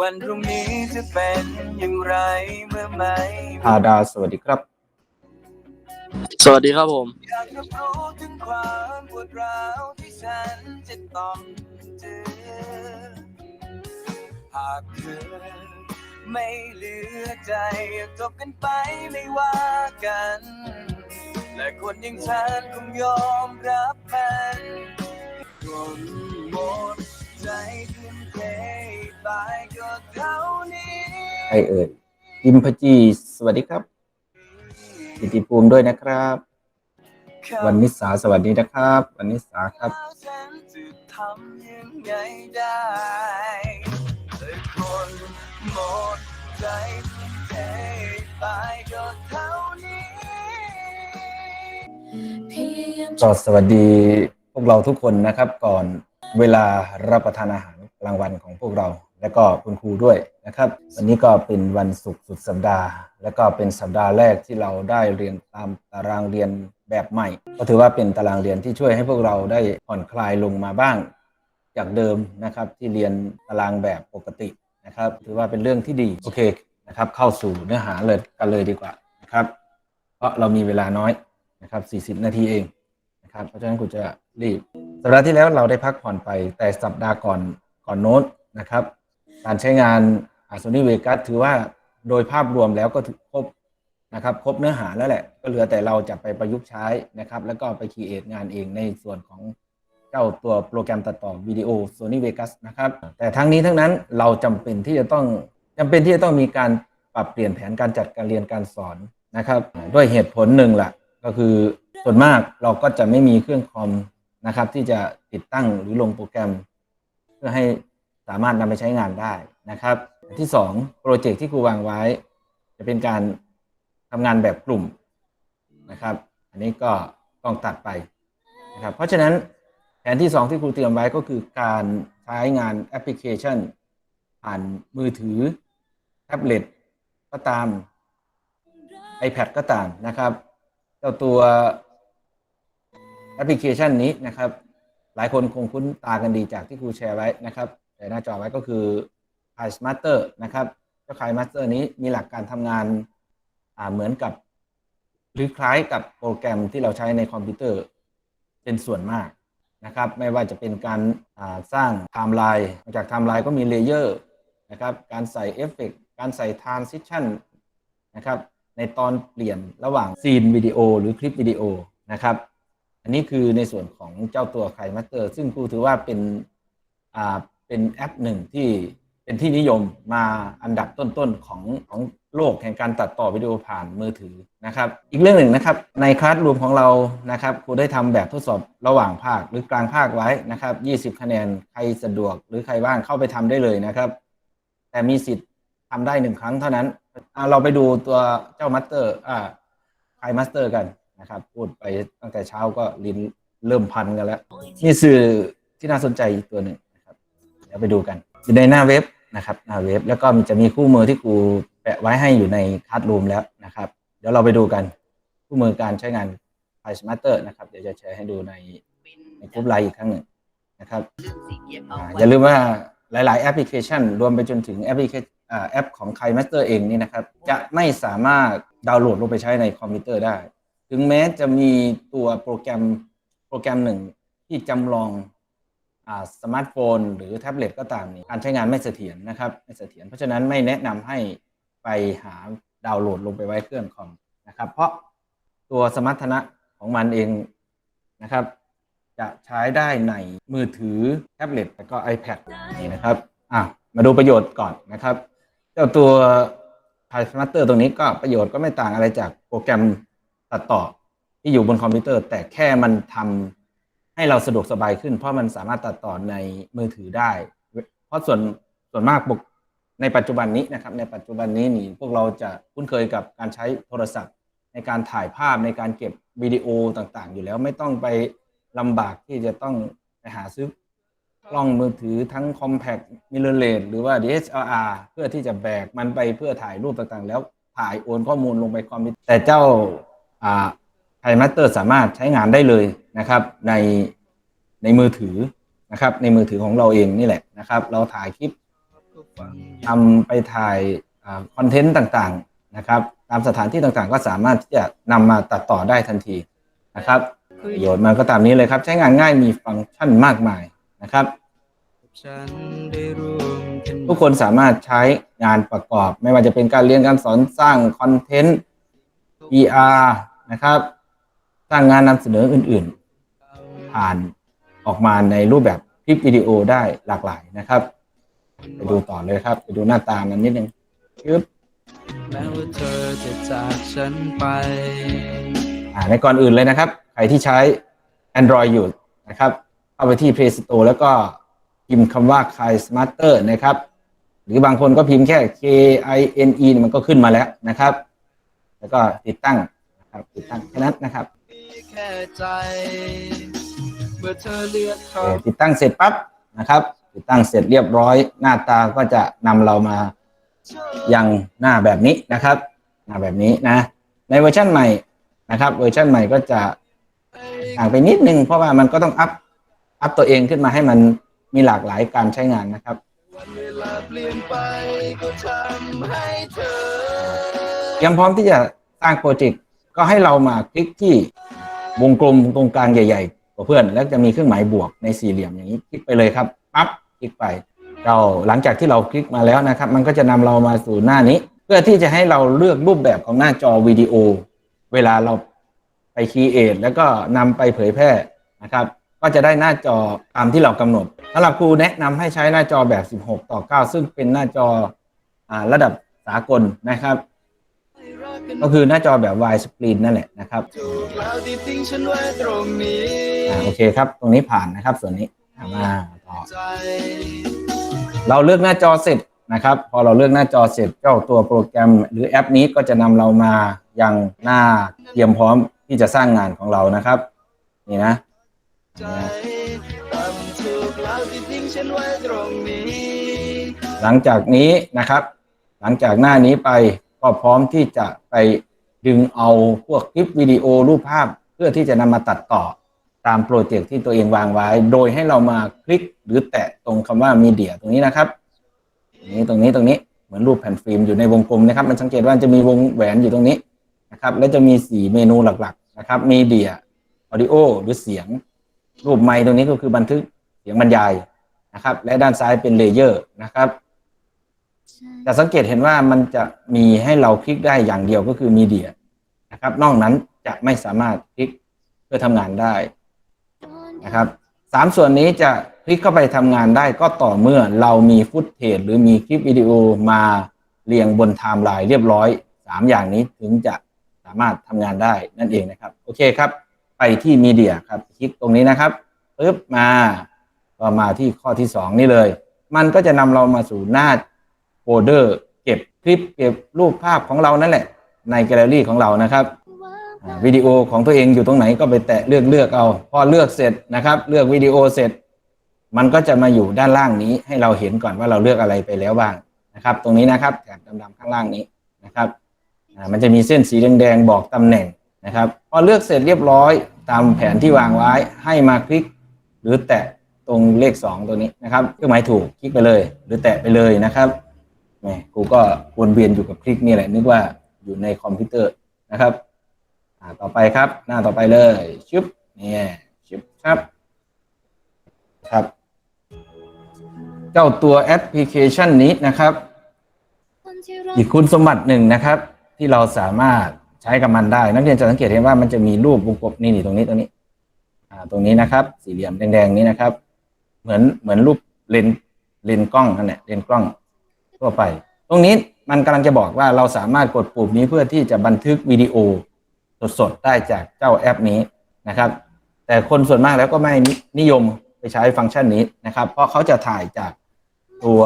วันพรุ่งนี้จะเป็นอย่างไรเมื่อไม่อาดาสวัสดีครับ สวัสดีครับผม อยากรับรู้ถึงความปวดร้าวที่ฉันจะต้องเจอหากเธอไม่เหลือใจจบกันไปไม่ว่ากันและคนอย่างฉันคงยอมรับมัน คนหมดใจทุ่มเทตายก็เท่านี้ ใครเอ่ยอิมพจี สวัสดีครับกิติภูมิด้วยนะครับ วันนิสาสวัสดีนะครับ วันนิสาครับก็สวัสดีพวกเราทุกคนนะครับ ก่อนเวลารับประทานอาหารกลางวันของพวกเรา และก็คุณครูด้วยนะครับ วันนี้ก็เป็นวันศุกร์สุดสัปดาห์ และก็เป็นสัปดาห์แรกที่เราได้เรียนตามตารางเรียนแบบใหม่ ก็ถือว่าเป็นตารางเรียนที่ช่วยให้พวกเราได้ผ่อนคลายลงมาบ้าง จากเดิมนะครับที่เรียนตารางแบบปกตินะครับ ถือว่าเป็นเรื่องที่ดีโอเคนะครับ เข้าสู่เนื้อหาเลยกันเลยดีกว่านะครับ เพราะเรามีเวลาน้อยนะครับ 40 นาทีเองนะครับ เพราะฉะนั้นกูจะรีบสัปดาห์ที่แล้วเราได้พักผ่อนไปแต่สัปดาห์ก่อนก่อนโน้นนะครับ การใช้งานอาโซนี่เวกัสถือว่าโดยภาพรวมแล้วก็ครบนะครับครบเนื้อหาแล้วแหละ ก็เหลือแต่เราจะไปประยุกต์ใช้นะครับ แล้วก็ไปคีเอทงานเองในส่วนของเจ้าตัวโปรแกรมตัดต่อวิดีโอ Sony Vegas นะครับ แต่ทั้งนี้ทั้งนั้นเราจำเป็นที่จะต้องจำเป็นที่จะต้องมีการปรับเปลี่ยนแผนการจัดการเรียนการสอนนะครับ ด้วยเหตุผลหนึ่งล่ะก็คือส่วนมากเราก็จะไม่มีเครื่องคอมนะครับ ที่จะติดตั้งหรือลงโปรแกรม เพื่อให้ สามารถนำไปใช้งานได้นะครับ ที่สองโปรเจกต์ที่ครูวางไว้ จะเป็นการทำงานแบบกลุ่มนะครับ อันนี้ก็ต้องตัดไปนะครับ เพราะฉะนั้นแผนที่สองที่ครูเตรียมไว้ก็คือการใช้งานแอปพลิเคชัน ผ่านมือถือ แท็บเล็ตก็ตาม iPad ก็ตามนะครับ เจ้าตัวแอปพลิเคชันนี้นะครับ หลายคนคงคุ้นตากันดีจากที่ครูแชร์ไว้นะครับ แต่หน้าจอไว้ก็คือ k i Smarter นะครับ เจ้า k i Master นี้มีหลักการทำงานเหมือนกับ หรือคล้ายกับโปรแกรมที่เราใช้ในคอมพิวเตอร์เป็นส่วนมากนะครับ ไม่ว่าจะเป็นการาสร้างไทม์ไลน์จากไทม์ไลน์ก็มีเลเยอร์นะครับ การใส่เอฟเฟกการใส่ Transition นะครับในตอนเปลี่ยนระหว่างซีนวิดีโอหรือคลิปวิดีโอนะครับ อันนี้คือในส่วนของเจ้าตัวไคมัตเตอร์ ซึ่งครูถือว่าเป็น เป็นแอปหนึ่งที่เป็นที่นิยมมาอันดับต้นๆของของโลกแห่งการตัดต่อวิดีโอผ่านมือถือนะครับ อีกเรื่องหนึ่งนะครับ ในคลาสรูมของเรานะครับครูได้ทำแบบทดสอบระหว่างภาคหรือกลางภาคไว้นะครับ 20 คะแนนใครสะดวกหรือใครว่างเข้าไปทำได้เลยนะครับ แต่มีสิทธิ์ทำได้หนึ่งครั้งเท่านั้นเราไปดูตัวเจ้ามัตเตอร์อ่าไคมัสเตอร์กันนะครับ พูดไปตั้งแต่เช้าก็ลิ้นเริ่มพันกันแล้ว นี่สื่อที่น่าสนใจอีกตัวหนึ่ง ไปดูกัน อยู่ในหน้าเว็บนะครับหน้าเว็บแล้วก็มันจะมีคู่มือที่ครูแปะไว้ให้อยู่ในคัสรูมแล้วนะครับ เดี๋ยวเราไปดูกันคู่มือการใช้งาน p i Smarter นะครับ เดี๋ยวจะแชร์ให้ดูในในกลุ่มไลน์อีกครั้งหนึ่งนะครับอ่าอย่าลืมว่าหลาย ๆ แอปพลิเคชัน รวมไปจนถึงแอปพลิเคชันอ่าแอปของ k i Master เองนี่นะครับ จะไม่สามารถดาวน์โหลดลงไปใช้ในคอมพิวเตอร์ได้ ถึงแม้จะมีตัวโปรแกรมโปรแกรมหนึ่งที่จำลองอ่า สมาร์ทโฟน หรือแท็บเล็ตก็ตามนี่การใช้งานไม่เสถียรนะครับไม่เสถียรเพราะฉะนั้นไม่แนะนำให้ไปหาดาวน์โหลดลงไปไว้เครื่องคอมนะครับ เพราะตัวสมรรถนะของมันเองนะครับ จะใช้ได้ในมือถือแท็บเล็ตแล้วก็ iPad นี่นะครับอะมาดูประโยชน์ก่อนนะครับ เจ้าตัว p i Smarter ตรงนี้ก็ประโยชน์ก็ไม่ต่างอะไรจากโปรแกรมตัดต่อที่อยู่บนคอมพิวเตอร์ แต่แค่มันทำ ให้เราสะดวกสบายขึ้น เพราะมันสามารถตัดต่อในมือถือได้ เพราะส่วนส่วนมากปกในปัจจุบันนี้นะครับ ในปัจจุบันนี้นี่พวกเราจะคุ้นเคยกับการใช้โทรศัพท์ ในการถ่ายภาพในการเก็บวิดีโอต่างๆ อยู่แล้วไม่ต้องไปลำบากที่จะต้องไปหาซื้อกล้องมือถือทั้ง Compact Mirrorless หรือว่า DSLR เพื่อที่จะแบกมันไปเพื่อถ่ายรูปต่างๆ แล้วถ่ายโอนข้อมูลลงไปคอมพิวเตอร์แต่เจ้าอ่า ไทมัตเตอร์สามารถใช้งานได้เลยนะครับ ในในมือถือนะครับ ในมือถือของเราเองนี่แหละนะครับ เราถ่ายคลิปทำไปถ่ายคอนเทนต์ต่างๆนะครับตามสถานที่ต่างๆ ก็สามารถที่จะนำมาตัดต่อได้ทันทีนะครับประโยชน์มันก็ตามนี้เลยครับ ใช้งานง่ายมีฟังก์ชันมากมายนะครับ ทุกคนสามารถใช้งานประกอบ ไม่ว่าจะเป็นการเรียนการสอนสร้างคอนเทนต์ PR นะครับ สร้างงานนำเสนออื่นๆ ผ่านออกมาในรูปแบบคลิปวิดีโอได้หลากหลายนะครับ ไปดูต่อเลยครับ ไปดูหน้าตามันนิดนึงชึบแม้ว่าเธอจะจากฉันไปอ่าในก่อนอื่นเลยนะครับ ใครที่ใช้ Android อยู่นะครับเข้าไปที่ Play Store แล้วก็พิมพ์คำว่า Kai Smarter นะครับ หรือบางคนก็พิมพ์แค่ K I N E มันก็ขึ้นมาแล้วนะครับ แล้วก็ติดตั้งนะครับติดตั้งแค่นั้นนะครับ ค่ใจ เมื่อเธอเลือกเอ่เขาอติดตั้งเสร็จปั๊บนะครับ ติดตั้งเสร็จเรียบร้อย หน้าตาก็จะนำเรามายังหน้าแบบนี้นะครับ หน้าแบบนี้นะ ในเวอร์ชันใหม่นะครับ เวอร์ชันใหม่ก็จะต่างไปนิดนึง เพราะว่ามันก็ต้องอัพอัพตัวเองขึ้นมาให้มันมีหลากหลายการใช้งานนะครับวันเวลาเปลี่ยนไปก็ทำให้เธอเตรียมพร้อมที่จะสร้างโปรเจกต์ก็ให้เรามาคลิกที่ วงกลมตรงกลางใหญ่ๆกว่าเพื่อน แล้วจะมีเครื่องหมายบวกในสี่เหลี่ยมอย่างนี้คลิกไปเลยครับปั๊บคลิกไปเราหลังจากที่เราคลิกมาแล้วนะครับ มันก็จะนำเรามาสู่หน้านี้ เพื่อที่จะให้เราเลือกรูปแบบของหน้าจอวิดีโอ เวลาเราไปคีเอทแล้วก็นำไปเผยแพร่นะครับ ก็จะได้หน้าจอตามที่เรากำหนดสำหรับครูแนะนำให้ใช้หน้าจอแบบ 16 ต่อ 9 ซึ่งเป็นหน้าจออ่าระดับสากลนะครับ ก็คือหน้าจอแบบ wide screen นั่นแหละนะครับถูกแล้วที่ทิ้งฉันไว้ตรงนี้อ่าโอเคครับ ตรงนี้ผ่านนะครับ ส่วนนี้อ่ามาต่อใจเราเลือกหน้าจอเสร็จนะครับ พอเราเลือกหน้าจอเสร็จเจ้าตัวโปรแกรม หรือแอปนี้ก็จะนำเรามายังหน้าเตรียมพร้อมที่จะสร้างงานของเรานะครับ นี่นะใจทำถูกแล้วที่ทิ้งฉันไว้ตรงนี้หลังจากนี้นะครับ หลังจากหน้านี้ไป ก็พร้อมที่จะไปดึงเอาพวกคลิปวิดีโอรูปภาพ เพื่อที่จะนำมาตัดต่อตามโปรเจกต์ที่ตัวเองวางไว้ โดยให้เรามาคลิกหรือแตะตรงคำว่ามีเดียตรงนี้นะครับนี้ตรงนี้ตรงนี้เหมือนรูปแผ่นฟิล์มอยู่ในวงกลมนะครับ มันสังเกตว่าจะมีวงแหวนอยู่ตรงนี้นะครับ และจะมีสีเมนูหลักๆนะครับมีเดียออดิโอหรือเสียง รูปไมค์ตรงนี้ก็คือบันทึกเสียงบรรยายนะครับ และด้านซ้ายเป็นเลเยอร์นะครับ จะสังเกตเห็นว่ามันจะมีให้เราคลิกได้อย่างเดียวก็คือมีเดียนะครับ นอกนั้นจะไม่สามารถคลิกเพื่อทำงานได้นะครับสามส่วนนี้จะคลิกเข้าไปทำงานได้ก็ต่อเมื่อเรามีฟุตเทจหรือมีคลิปวิดีโอมาเรียงบนไทม์ไลน์เรียบร้อยสามอย่างนี้ถึงจะสามารถทำงานได้นั่นเองนะครับ โอเคครับ ไปที่มีเดียครับคลิกตรงนี้นะครับปึ๊บมาก็มาที่ข้อที่สองนี่เลย มันก็จะนำเรามาสู่หน้า โฟลเดอร์ เก็บคลิปเก็บรูปภาพของเรานั่นแหละ ในแกลเลอรี่ของเรานะครับวิดีโอของตัวเองอยู่ตรงไหนก็ไปแตะเลือกเลือกเอา พอเลือกเสร็จนะครับ เลือกวิดีโอเสร็จ มันก็จะมาอยู่ด้านล่างนี้ ให้เราเห็นก่อนว่าเราเลือกอะไรไปแล้วบ้างนะครับ ตรงนี้นะครับแถบดำๆข้างล่างนี้นะครับมันจะมีเส้นสีแดงๆบอกตำแหน่งนะครับ พอเลือกเสร็จเรียบร้อยตามแผนที่วางไว้ให้มาคลิก หรือแตะตรงเลขสองตัวนี้นะครับเครื่องหมายถูกคลิกไปเลย หรือแตะไปเลยนะครับ แหมกูก็วนเวียนอยู่กับคลิกนี่แหละ นึกว่าอยู่ในคอมพิวเตอร์นะครับอ่าต่อไปครับ หน้าต่อไปเลยชึบเนี่ยชึบครับ ครับ เจ้าตัวแอปพลิเคชันนี้นะครับ อีกคุณสมบัติหนึ่งนะครับ ที่เราสามารถใช้กับมันได้ นักเรียนจะสังเกตเห็นว่ามันจะมีรูปวงกลมนี่นี่ตรงนี้ตรงนี้อ่าตรงนี้นะครับ สี่เหลี่ยมแดงๆนี้นะครับ เหมือนเหมือนรูปเลนเลนกล้องนั่นแหละเลนกล้อง ทั่วไป ตรงนี้มันกำลังจะบอกว่าเราสามารถกดปุ่มนี้เพื่อที่จะบันทึกวิดีโอสดๆได้จากเจ้าแอปนี้นะครับ แต่คนส่วนมากแล้วก็ไม่นิยมไปใช้ฟังก์ชันนี้นะครับ เพราะเขาจะถ่ายจากตัว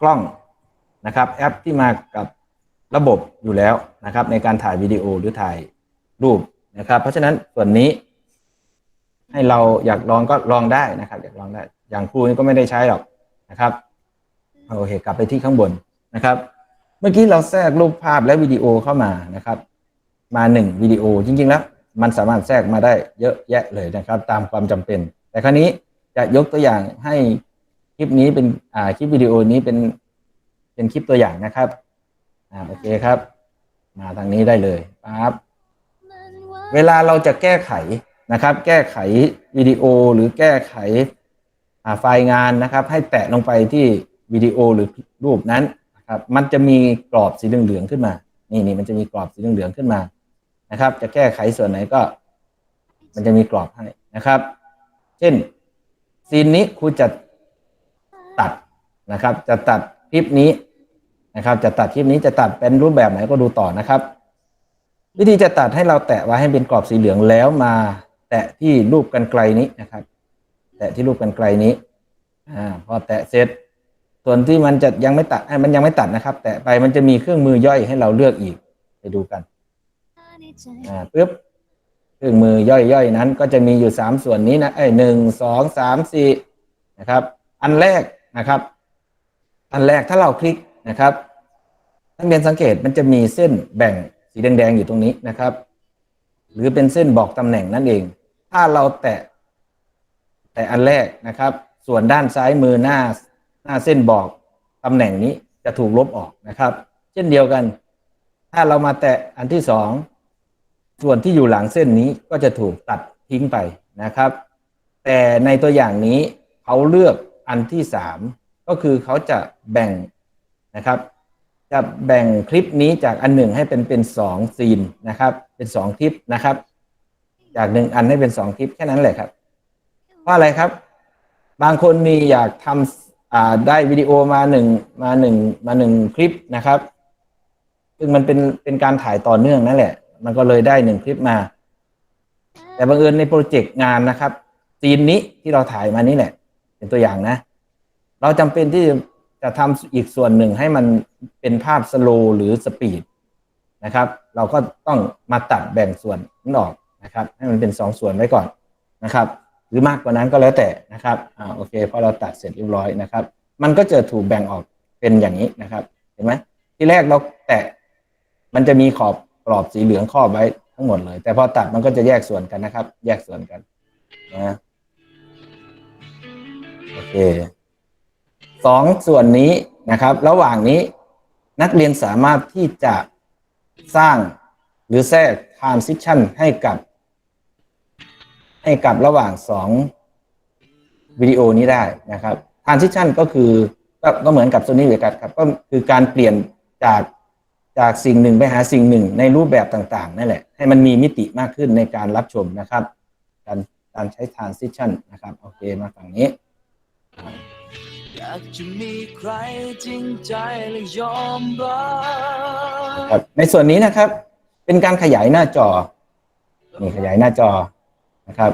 กล้องนะครับ แอปที่มากับระบบอยู่แล้วนะครับ ในการถ่ายวิดีโอหรือถ่ายรูปนะครับ เพราะฉะนั้นส่วนนี้ ให้เราอยากลองก็ลองได้นะครับ อยากลองได้ อย่างครูนี่ก็ไม่ได้ใช้หรอกนะครับ โอเคกลับไปที่ข้างบนนะครับ เมื่อกี้เราแทรกรูปภาพและวิดีโอเข้ามานะครับ มาหนึ่งวิดีโอจริงๆแล้วมันสามารถแทรกมาได้เยอะแยะเลยนะครับ ตามความจำเป็น แต่ครั้นี้จะยกตัวอย่างให้คลิปนี้เป็นอ่าคลิปวิดีโอนี้เป็นเป็นคลิปตัวอย่างนะครับอ่าโอเคครับ มาทางนี้ได้เลยปั๊บเวลาเราจะแก้ไขนะครับ แก้ไขวิดีโอหรือแก้ไขไฟล์งานนะครับ ให้แตะลงไปที่ วิดีโอหรือรูปนั้นนะครับมันจะมีกรอบสีเหลืองๆขึ้นมา นี่นี่มันจะมีกรอบสีเหลืองๆขึ้นมานะครับ จะแก้ไขส่วนไหนก็ มันจะมีกรอบให้นะครับ เช่นซีนนี้ครูจะตัดนะครับ จะตัดคลิปนี้นะครับ จะตัดคลิปนี้จะตัดเป็นรูปแบบไหนก็ดูต่อนะครับ วิธีจะตัดให้เราแตะไว้ให้เป็นกรอบสีเหลืองแล้วมา แตะที่รูปกันไกลนี้นะครับ แตะที่รูปกันไกลนี้อ่าพอแตะเสร็จ ส่วนที่มันจะยังไม่ตัดเอ้ยมันยังไม่ตัดนะครับ แตะไปมันจะมีเครื่องมือย่อยให้เราเลือกอีก ไปดูกันอ่าปึ๊บเครื่องมือย่อยๆนั้น ก็จะมีอยู่สามส่วนนี้นะเอ้ยหนึ่งสองสามสี่นะครับ อันแรกนะครับ อันแรกถ้าเราคลิกนะครับท่านเรียนสังเกตมันจะมีเส้นแบ่งสีแดงๆอยู่ตรงนี้นะครับ หรือเป็นเส้นบอกตำแหน่งนั่นเอง ถ้าเราแตะแต่อันแรกนะครับ ส่วนด้านซ้ายมือหน้า หน้าเส้นบอกตำแหน่งนี้จะถูกลบออกนะครับ เช่นเดียวกัน ถ้าเรามาแตะอันที่สองส่วนที่อยู่หลังเส้นนี้ก็จะถูกตัดทิ้งไปนะครับ แต่ในตัวอย่างนี้เขาเลือกอันที่สามก็คือเขาจะแบ่งนะครับ จะแบ่งคลิปนี้จากอันหนึ่งให้เป็นเป็นสองซีนนะครับ เป็นสองคลิปนะครับ จากหนึ่งอันให้เป็นสองคลิปแค่นั้นแหละครับเพราะอะไรครับ บางคนมีอยากทำอ่า ได้วิดีโอมาหนึ่งมาหนึ่งมาหนึ่งคลิปนะครับ ซึ่งมันเป็นเป็นการถ่ายต่อเนื่องนั่นแหละ มันก็เลยได้หนึ่งคลิปมา แต่บังเอิญในโปรเจกต์งานนะครับซีนนี้ที่เราถ่ายมานี่แหละ เป็นตัวอย่างนะ เราจำเป็นที่จะทำอีกส่วนหนึ่งให้มันเป็นภาพสโลว์หรือสปีดนะครับ เราก็ต้องมาตัดแบ่งส่วนนั้นออกนะครับ ให้มันเป็นสองส่วนไว้ก่อนนะครับ หรือมากกว่านั้นก็แล้วแต่นะครับอ่าโอเคพอเราตัดเสร็จเรียบร้อยนะครับ มันก็จะถูกแบ่งออกเป็นอย่างนี้นะครับเห็นไหมที่แรกเราแตะมันจะมีขอบกรอบสีเหลืองครอบไว้ทั้งหมดเลย แต่พอตัดมันก็จะแยกส่วนกันนะครับ แยกส่วนกันนะโอเคสองส่วนนี้นะครับ ระหว่างนี้นักเรียนสามารถที่จะสร้างหรือแทรก transition ให้กับ ให้กับระหว่างสองวิดีโอนี้ได้นะครับ transition ก็คือก็ก็เหมือนกับโซนี่เวกัสครับ ก็คือการเปลี่ยนจากจากสิ่งหนึ่งไปหาสิ่งหนึ่งในรูปแบบต่างๆนั่นแหละ ให้มันมีมิติมากขึ้นในการรับชมนะครับ การการใช้ transition นะครับ โอเคมาฝั่งนี้ อยากจะมีใครจริงใจและยอมรับครับในส่วนนี้นะครับ เป็นการขยายหน้าจอนี่ขยายหน้าจอ นะครับ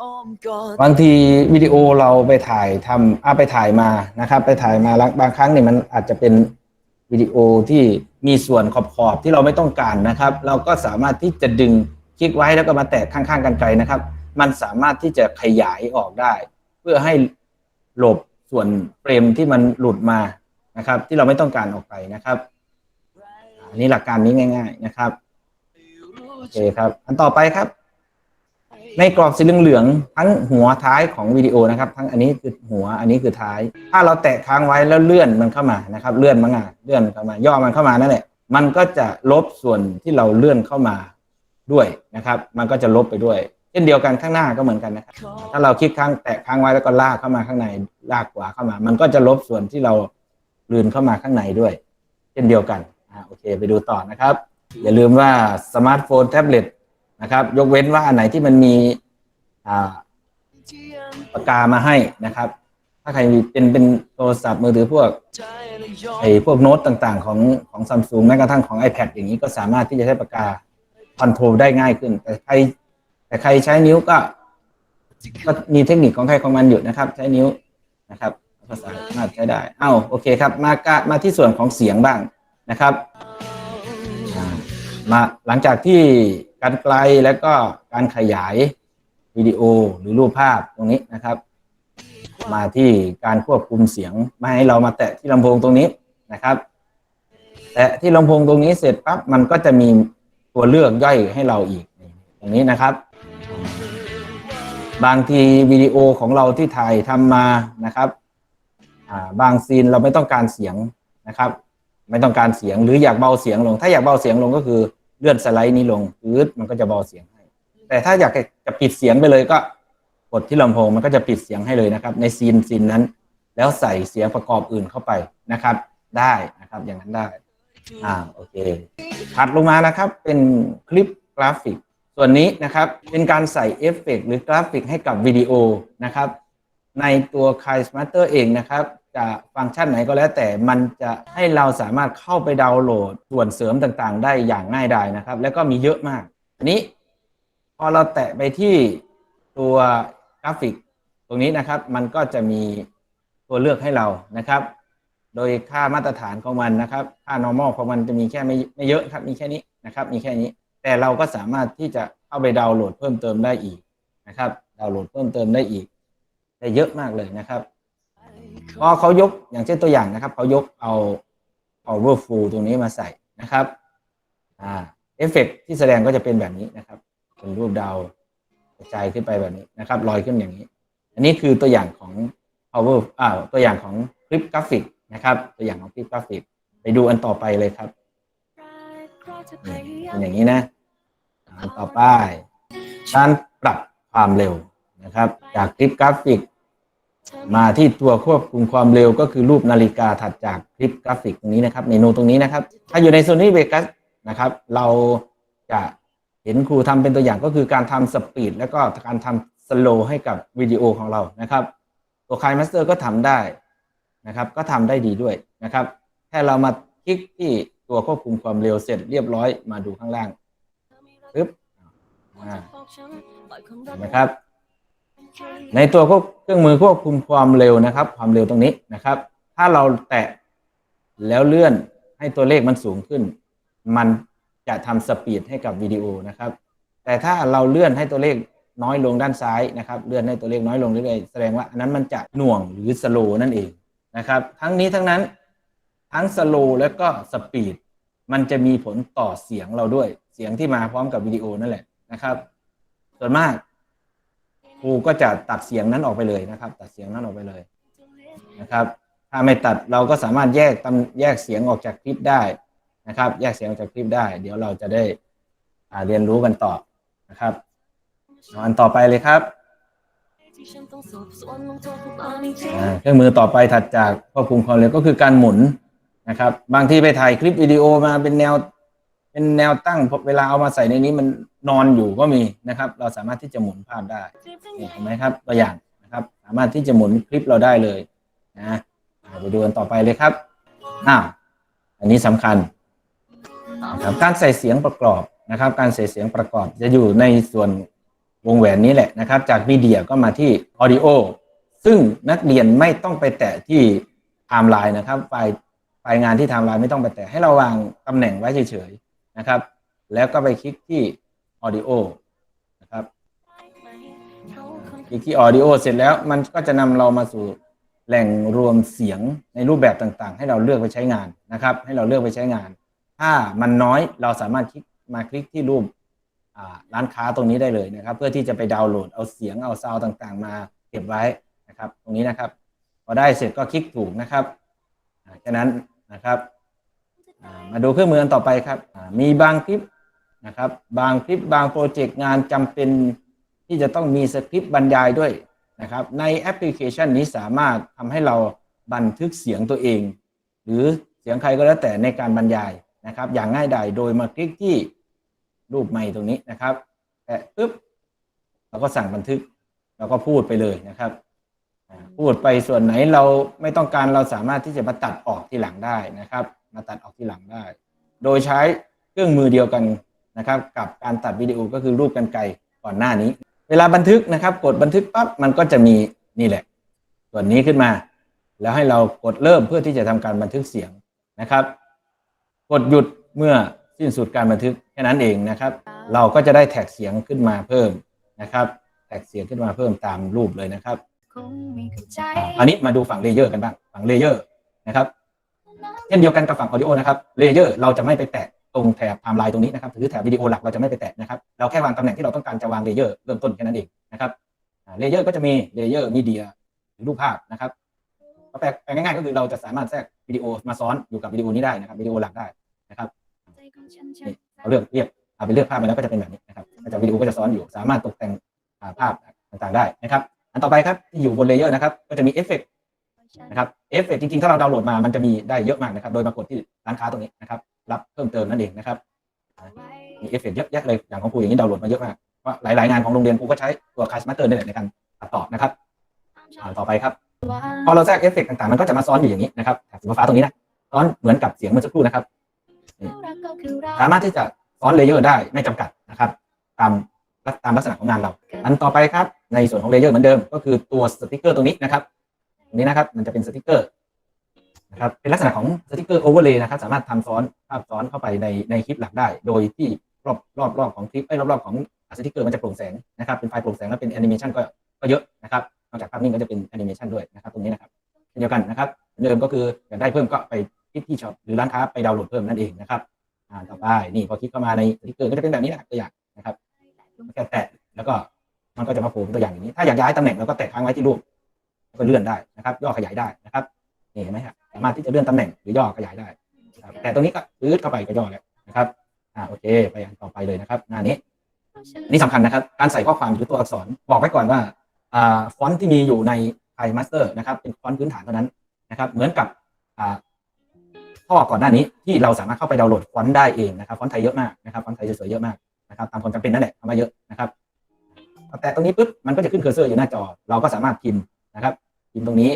อ้อมกอดบางทีวิดีโอเราไปถ่ายทำอาไปถ่ายมานะครับ ไปถ่ายมาแล้วบางครั้งเนี่ยมันอาจจะเป็นวิดีโอที่มีส่วนขอบๆที่เราไม่ต้องการนะครับ เราก็สามารถที่จะดึงคลิกไว้แล้วก็มาแตะข้างๆกันไกลนะครับ มันสามารถที่จะขยายออกได้ เพื่อให้หลบส่วนเฟรมที่มันหลุดมานะครับ ที่เราไม่ต้องการออกไปนะครับอันนี้หลักการนี้ง่าย ๆ นะครับโอเคครับ อันต่อไปครับ ในกรอบสีเหลืองๆทั้งหัวท้ายของวิดีโอนะครับ ทั้งอันนี้คือหัวอันนี้คือท้าย ถ้าเราแตะค้างไว้แล้วเลื่อนมันเข้ามานะครับ เลื่อนมันอะเลื่อนเข้ามา ย่อมันเข้ามานั่นแหละมันก็จะลบส่วนที่เราเลื่อนเข้ามาด้วยนะครับ มันก็จะลบไปด้วย เช่นเดียวกันข้างหน้าก็เหมือนกันนะครับ ถ้าเราคลิกค้างแตะค้างไว้แล้วก็ลากเข้ามาข้างในลากขวาเข้ามา มันก็จะลบส่วนที่เราลืนเข้ามาข้างในด้วย เช่นเดียวกันอ่าโอเค ไปดูต่อนะครับ อย่าลืมว่าสมาร์ทโฟนแท็บเล็ต นะครับ ยกเว้นว่าอันไหนที่มันมีปากกามาให้นะครับ ถ้าใครเป็นเป็นโทรศัพท์มือถือพวกไอ้พวกโน้ตต่างๆ ของของซัมซุงแม้กระทั่งของ iPad อย่างนี้ก็สามารถที่จะใช้ปากกาคอนโทรลได้ง่ายขึ้น แต่ใครแต่ใครใช้นิ้วก็ก็มีเทคนิคของใครของมันอยู่นะครับ ใช้นิ้วนะครับก็สามารถใช้ได้ เอ้าโอเคครับ มากะมาที่ส่วนของเสียงบ้างนะครับมาหลังจากที่ การไกลแล้วก็การขยายวิดีโอหรือรูปภาพตรงนี้นะครับ มาที่การควบคุมเสียงไม่ให้เรามาแตะที่ลำโพงตรงนี้นะครับ แตะที่ลำโพงตรงนี้เสร็จปั๊บมันก็จะมีตัวเลือกย่อยให้เราอีกอย่างนี้นะครับ บางทีวิดีโอของเราที่ถ่ายทำมานะครับบางซีนเราไม่ต้องการเสียงนะครับ ไม่ต้องการเสียงหรืออยากเบาเสียงลง ถ้าอยากเบาเสียงลงก็คือ เลื่อนสไลด์นี้ลงปื๊ดมันก็จะเบาเสียงให้ แต่ถ้าอยากจะปิดเสียงไปเลยก็กดที่ลำโพงมันก็จะปิดเสียงให้เลยนะครับ ในซีนซีนนั้น แล้วใส่เสียงประกอบอื่นเข้าไปนะครับ ได้นะครับอย่างนั้นได้ อ่าโอเคถัดลงมานะครับ เป็นคลิปกราฟิก ส่วนนี้นะครับเป็นการใส่เอฟเฟกต์หรือกราฟิกให้กับวิดีโอนะครับ ในตัว k i Smarter เองนะครับ จะฟังก์ชันไหนก็แล้วแต่มันจะให้เราสามารถเข้าไปดาวน์โหลดส่วนเสริมต่างๆ ได้อย่างง่ายดายนะครับ แล้วก็มีเยอะมาก อันนี้พอเราแตะไปที่ตัวกราฟิกตรงนี้นะครับ มันก็จะมีตัวเลือกให้เรานะครับ โดยค่ามาตรฐานของมันนะครับ ค่า normal ของมันจะมีแค่ไม่ไม่เยอะครับ มีแค่นี้นะครับ มีแค่นี้ แต่เราก็สามารถที่จะเข้าไปดาวน์โหลดเพิ่มเติมได้อีกนะครับ ดาวน์โหลดเพิ่มเติมได้อีกได้เยอะมากเลยนะครับ พอเขายกอย่างเช่นตัวอย่างนะครับเขายกเอา powerful ตรงนี้มาใส่นะครับอ่าเอฟเฟกต์ที่แสดงก็จะเป็นแบบนี้นะครับ เป็นรูปดาวกระจายขึ้นไปแบบนี้นะครับลอยขึ้นอย่างนี้ อันนี้คือตัวอย่างของ power อ่าตัวอย่างของคลิปกราฟิกนะครับ ตัวอย่างของคลิปกราฟิก ไปดูอันต่อไปเลยครับนี่เป็นอย่างนี้นะอันต่อไปการปรับความเร็วนะครับ จากคลิปกราฟิก มาที่ตัวควบคุมความเร็วก็คือรูปนาฬิกาถัดจากคลิปกราฟิกตรงนี้นะครับ เมนูตรงนี้นะครับ ถ้าอยู่ใน Sony Vegas นะครับ เราจะเห็นครูทำเป็นตัวอย่างก็คือการทำสปีดแล้วก็การทำสโลให้กับวิดีโอของเรานะครับตัวคายมาสเตอร์ก็ทำได้นะครับ ก็ทำได้ดีด้วยนะครับแค่เรามาคลิกที่ตัวควบคุมความเร็วเสร็จเรียบร้อยมาดูข้างล่างปึ๊บอ่าเห็นไหมครับ ในตัวควบเครื่องมือควบคุมความเร็วนะครับ ความเร็วตรงนี้นะครับ ถ้าเราแตะแล้วเลื่อนให้ตัวเลขมันสูงขึ้น มันจะทำสปีดให้กับวิดีโอนะครับ แต่ถ้าเราเลื่อนให้ตัวเลขน้อยลงด้านซ้ายนะครับ เลื่อนให้ตัวเลขน้อยลงเรื่อยๆแสดงว่าอันนั้นมันจะหน่วงหรือสโลนั่นเองนะครับ ทั้งนี้ทั้งนั้นทั้งสโลแล้วก็สปีดมันจะมีผลต่อเสียงเราด้วยเสียงที่มาพร้อมกับวิดีโอนั่นแหละนะครับ ส่วนมาก ครูก็จะตัดเสียงนั้นออกไปเลยนะครับ ตัดเสียงนั้นออกไปเลยนะครับ ถ้าไม่ตัดเราก็สามารถแยกตำแยกเสียงออกจากคลิปได้นะครับ แยกเสียงออกจากคลิปได้ เดี๋ยวเราจะได้อาเรียนรู้กันต่อนะครับเอาอันต่อไปเลยครับเครื่องมือต่อไปถัดจากควบคุมความเร็วก็คือการหมุนนะครับ บางที่ไปถ่ายคลิปวิดีโอมาเป็นแนว เป็นแนวตั้งพอเวลาเอามาใส่ในนี้มันนอนอยู่ก็มีนะครับ เราสามารถที่จะหมุนภาพได้นี่เห็นไหมครับตัวอย่างนะครับสามารถที่จะหมุนคลิปเราได้เลยนะอ่าไปดูกันต่อไปเลยครับอ้าวอันนี้สำคัญนะครับการใส่เสียงประกอบนะครับ การใส่เสียงประกอบจะอยู่ในส่วนวงแหวนนี้แหละนะครับ จากวิดีโอก็มาที่ Audio ซึ่งนักเรียนไม่ต้องไปแตะที่ไทม์ไลน์นะครับไฟล์ไฟล์งานที่ไทม์ไลน์ไม่ต้องไปแตะให้เราวางตำแหน่งไว้เฉยๆ นะครับ แล้วก็ไปคลิกที่ Audio นะครับคลิกที่ Audio เสร็จแล้วมันก็จะนำเรามาสู่แหล่งรวมเสียงในรูปแบบต่างๆ ให้เราเลือกไปใช้งานนะครับ ให้เราเลือกไปใช้งาน ถ้ามันน้อยเราสามารถคลิกมาคลิกที่รูปอ่าร้านค้าตรงนี้ได้เลยนะครับ เพื่อที่จะไปดาวน์โหลดเอาเสียงเอาซาวด์ต่างๆ มาเก็บไว้นะครับ ตรงนี้นะครับ พอได้เสร็จก็คลิกถูกนะครับอ่าแค่นั้นนะครับอ่า มาดูเครื่องมืออันต่อไปครับ มีบางคลิปนะครับ บางคลิปบางโปรเจกต์งานจำเป็นที่จะต้องมีสคริปต์บรรยายด้วยนะครับ ในแอปพลิเคชันนี้สามารถทำให้เราบันทึกเสียงตัวเอง หรือเสียงใครก็แล้วแต่ในการบรรยายนะครับ อย่างง่ายดายโดยมาคลิกที่รูปไมค์ตรงนี้นะครับแตะปึ๊บเราก็สั่งบันทึกเราก็พูดไปเลยนะครับ พูดไปส่วนไหนเราไม่ต้องการเราสามารถที่จะมาตัดออกที่หลังได้นะครับ มาตัดออกที่หลังได้ โดยใช้เครื่องมือเดียวกันนะครับ กับการตัดวิดีโอก็คือรูปกันไกรก่อนหน้านี้ เวลาบันทึกนะครับ กดบันทึกปั๊บมันก็จะมีนี่แหละ ส่วนนี้ขึ้นมา แล้วให้เรากดเริ่มเพื่อที่จะทำการบันทึกเสียงนะครับ กดหยุดเมื่อสิ้นสุดการบันทึกแค่นั้นเองนะครับ เราก็จะได้แท็กเสียงขึ้นมาเพิ่มนะครับ แท็กเสียงขึ้นมาเพิ่มตามรูปเลยนะครับอ่าอันนี้มาดูฝั่งเลเยอร์กันบ้าง ฝั่งเลเยอร์นะครับเช่นเดียวกันกับฝั่งออดิโอนะครับเลเยอร์เราจะไม่ไปแตะตรงแถบไทม์ไลน์ตรงนี้นะครับหรือแถบวิดีโอหลักเราจะไม่ไปแตะนะครับเราแค่วางตำแหน่งที่เราต้องการจะวางเลเยอร์เริ่มต้นแค่นั้นเองนะครับเลเยอร์ก็จะมีเลเยอร์มีเดียหรือรูปภาพนะครับแปลแปลง่ายๆก็คือเราจะสามารถแทรกวิดีโอมาซ้อนอยู่กับวิดีโอนี้ได้นะครับวิดีโอหลักได้นะครับเราเลือกเรียกเอาไปเลือกภาพมาแล้วก็จะเป็นแบบนี้นะครับก็จะวิดีโอก็จะซ้อนอยู่สามารถตกแต่งภาพต่างๆได้นะครับ อันต่อไปครับที่อยู่บนเลเยอร์นะครับก็จะมีเอฟเฟกต นะครับเอฟเฟกต์จริงๆ ถ้าเราดาวน์โหลดมามันจะมีได้เยอะมากนะครับ โดยมากดที่ร้านค้าตรงนี้นะครับ รับเพิ่มเติมนั่นเองนะครับ มีเอฟเฟกต์เยอะแยะเลย อย่างของครูอย่างนี้ดาวน์โหลดมาเยอะมากเพราะหลายๆงานของโรงเรียนครูก็ใช้ตัวคาสมาสเตอร์นี่แหละในการตัดต่อนะครับอ่าต่อไปครับพอเราแทรกเอฟเฟกต์ต่างๆ มันก็จะมาซ้อนอยู่อย่างนี้นะครับแถบสีฟ้าตรงนี้นะซ้อนเหมือนกับเสียงเมื่อสักครู่นะครับ สามารถที่จะซ้อนเลเยอร์ได้ไม่จำกัดนะครับ ตามตามลักษณะของงานเรา อันต่อไปครับ ในส่วนของเลเยอร์เหมือนเดิม ก็คือตัวสติกเกอร์ตรงนี้นะครับตรง นี้นะครับ มันจะเป็นสติกเกอร์นะครับ เป็นลักษณะของสติกเกอร์โอเวอร์เลย์นะครับ สามารถทำซ้อนภาพซ้อนเข้าไปในในคลิปหลักได้ โดยที่รอบรอบรอบของคลิปไอ้รอบรอบของสติกเกอร์มันจะโปร่งแสงนะครับ เป็นไฟล์โปร่งแสงแล้วเป็นแอนิเมชันก็ก็เยอะนะครับนอกจากภาพนิ่งก็จะเป็นแอนิเมชันด้วยนะครับ ตรงนี้นะครับเช่นเดียวกันนะครับเดิมก็คืออยากได้เพิ่มก็ไปที่ที่ช็อปหรือร้านค้าไปดาวน์โหลดเพิ่มนั่นเองนะครับอ่าต่อไปนี่พอคลิกเข้ามาในสติกเกอร์ก็จะเป็นแบบนี้นะครับตัวอย่างนะครับแค่แตะแล้วก็มันก็จะมาโผล่ตัวอย่างอย่างนี้ ถ้าอยากย้ายตำแหน่งเราก็แตะค้างไว้ที่รูป ก็เลื่อนได้นะครับ ย่อขยายได้นะครับนี่เห็นไหมครับสามารถที่จะเลื่อนตำแหน่งหรือย่อขยายได้ครับแต่ตรงนี้ก็ปื๊ดเข้าไปก็ย่อแล้วนะครับอ่าโอเค ไปอันต่อไปเลยนะครับหน้านี้ นี่สำคัญนะครับ การใส่ข้อความหรือตัวอักษรบอกไว้ก่อนว่าอ่าฟอนต์ที่มีอยู่ในไทยมาสเตอร์นะครับ เป็นฟอนต์พื้นฐานเท่านั้นนะครับ เหมือนกับอ่าข้อก่อนหน้านี้ที่เราสามารถเข้าไปดาวน์โหลดฟอนต์ได้เองนะครับ ฟอนต์ไทยเยอะมากนะครับฟอนต์ไทยสวยๆเยอะมากนะครับตามความจำเป็นนั่นแหละทำมาเยอะนะครับแต่ตรงนี้ปุ๊บมันก็จะขึ้นเคอร์เซอร์อยู่หน้าจอ เราก็สามารถพิมพ์ นะครับพิมพ์ตรงนี้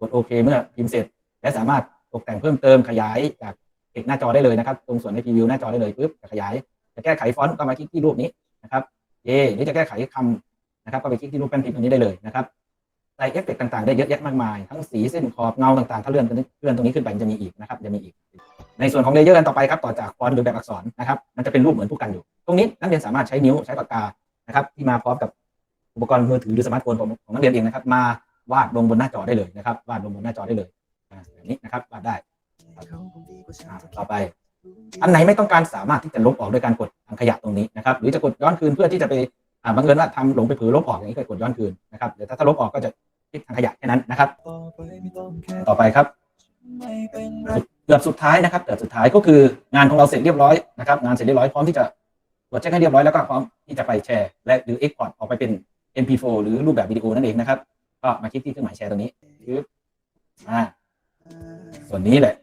กดโอเคเมื่อพิมพ์เสร็จ และสามารถตกแต่งเพิ่มเติมขยายจากเอกหน้าจอได้เลยนะครับ ตรงส่วนในพรีวิวหน้าจอได้เลยปุ๊บจะขยาย จะแก้ไขฟอนต์ก็มาคลิกที่รูปนี้นะครับเย่หรือจะแก้ไขคำนะครับ ก็ไปคลิกที่รูปแป้นพิมพ์ตรงนี้ได้เลยนะครับใส่เอฟเฟกต์ต่างๆ ได้เยอะแยะมากมาย ทั้งสีเส้นขอบเงาต่างๆ ถ้าเลื่อนเลื่อนตรงนี้ขึ้นไปจะมีอีกนะครับ จะมีอีก ในส่วนของเลเยอร์กันต่อไปครับ ต่อจากฟอนต์หรือแบบอักษรนะครับ มันจะเป็นรูปเหมือนผู้กันอยู่ ตรงนี้นักเรียนสามารถใช้นิ้วใช้ปากกานะครับที่มาพร้อมกับอุปกรณ์มือถือหรือสมาร์ทโฟนของนักเรียนเองนะครับ มา วาดลงบนหน้าจอได้เลยนะครับ วาดลงบนหน้าจอได้เลยอ่าแบบนี้นะครับวาดได้ต่อไป อันไหนไม่ต้องการสามารถที่จะลบออกด้วยการกดถังขยะตรงนี้นะครับ หรือจะกดย้อนคืนเพื่อที่จะไปอ่าบังเอิญว่าทำหลงไปเผือลบออกอย่างนี้ก็กดย้อนคืนนะครับเดี๋ยวถ้าถ้าลบออกก็จะคลิกถังขยะแค่นั้นนะครับ ต่อไปครับเกือบสุดท้ายนะครับเกือบสุดท้ายก็คืองานของเราเสร็จเรียบร้อยนะครับงานเสร็จเรียบร้อยพร้อมที่จะตรวจเช็คให้เรียบร้อยแล้วก็พร้อมที่จะไปแชร์ และหรือ Export ออกไปเป็น MP4 หรือรูปแบบวิดีโอนั่นเองนะครับ ก็มาคลิกที่เครื่องหมายแชร์ตรงนี้คืออ่าส่วนนี้แหละ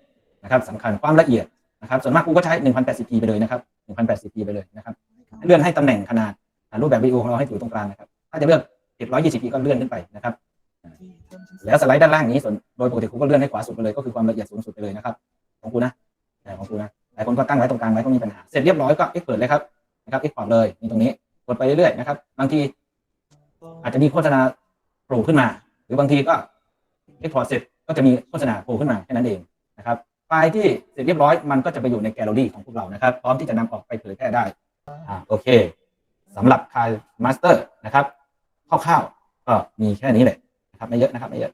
นะครับสำคัญความละเอียดนะครับส่วนมากกูก็ใช้ 1080p ไปเลยนะครับ 1080p ไปเลยนะครับ เลื่อนให้ตำแหน่งขนาดรูปแบบวิดีโอของเราให้อยู่ตรงกลางนะครับ ถ้าจะเลือก 720p ก็เลื่อนขึ้นไปนะครับ แล้วสไลด์ด้านล่างนี้ส่วนโดยปกติครูก็เลื่อนให้ขวาสุดไปเลยก็คือความละเอียดสูงสุดไปเลยนะครับ ของครูนะของครูนะหลายคนก็ตั้งไว้ตรงกลางไว้ก็มีปัญหา เสร็จเรียบร้อยก็เอ็กเปิดเลยครับนะครับเอ็กพอร์ตเลยนี่ตรงนี้กดไปเรื่อยๆนะครับบางทีอาจจะมีโฆษณา โผล่ขึ้นมา หรือบางทีก็เอ็กพอร์ตเสร็จก็จะมีโฆษณาโผล่ขึ้นมาแค่นั้นเองนะครับไฟล์ที่เสร็จเรียบร้อยมันก็จะไปอยู่ในแกลเลอรี่ของพวกเรานะครับ พร้อมที่จะนำออกไปเผยแพร่ได้อ่าโอเคสำหรับคายมาสเตอร์นะครับคร่าวๆก็มีแค่นี้แหละนะครับไม่เยอะนะครับไม่เยอะ